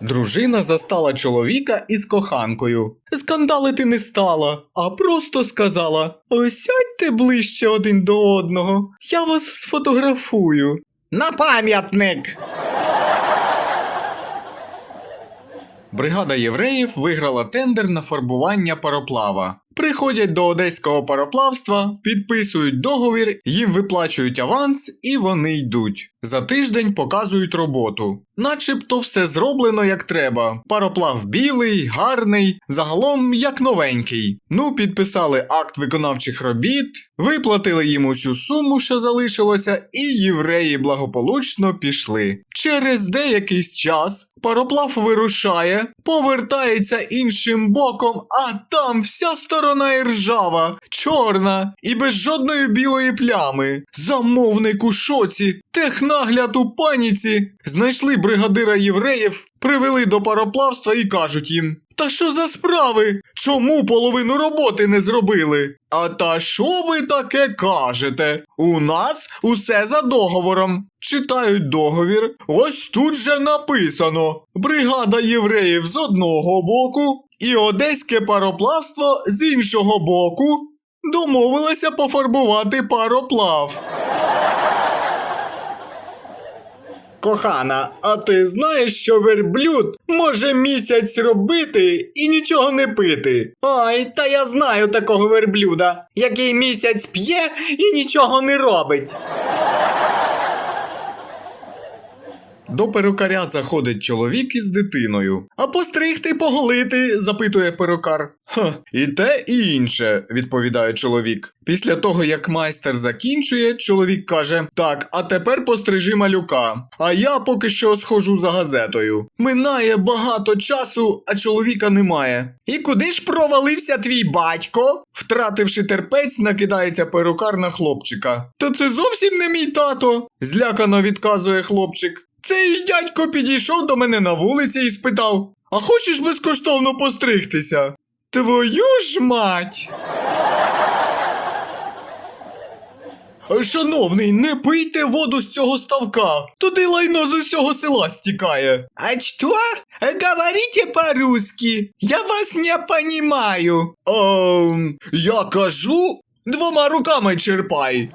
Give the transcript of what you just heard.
Дружина застала чоловіка із коханкою. Скандалити не стала, а просто сказала: Сядьте ближче один до одного, я вас сфотографую. На пам'ятник. Бригада євреїв виграла тендер на фарбування пароплава. Приходять до одеського пароплавства, підписують договір, їм виплачують аванс і вони йдуть. За тиждень показують роботу. Начебто все зроблено як треба. Пароплав білий, гарний, загалом як новенький. Ну, підписали акт виконавчих робіт, виплатили їм усю суму, що залишилося, і євреї благополучно пішли. Через деякий час пароплав вирушає, повертається іншим боком, а там вся сторона іржава, чорна і без жодної білої плями. Замовник у шоці, технагляд у паніці. Знайшли бригадира євреїв, привели до пароплавства і кажуть їм: Та що за справи? Чому половину роботи не зробили? А та що ви таке кажете? У нас усе за договором. Читають договір. Ось тут же написано: бригада євреїв з одного боку і одеське пароплавство з іншого боку. Домовилися пофарбувати пароплав. Кохана, а ти знаєш, що верблюд може місяць робити і нічого не пити? Ой, та я знаю такого верблюда, який місяць п'є і нічого не робить. До перукаря заходить чоловік із дитиною. А постригти, поголити, запитує перукар. Ха, і те, і інше, відповідає чоловік. Після того, як майстер закінчує, чоловік каже: Так, а тепер пострижи малюка. А я поки що схожу за газетою. Минає багато часу, а чоловіка немає. І куди ж провалився твій батько? Втративши терпець, накидається перукар на хлопчика. Та це зовсім не мій тато, злякано відказує хлопчик. Цей дядько підійшов до мене на вулиці і спитав: А хочеш безкоштовно постригтися? Твою ж мать! Шановний, не пийте воду з цього ставка. Туди лайно з усього села стікає. А що? Говорите по-русски. Я вас не понимаю. Ем, я кажу, двома руками черпай.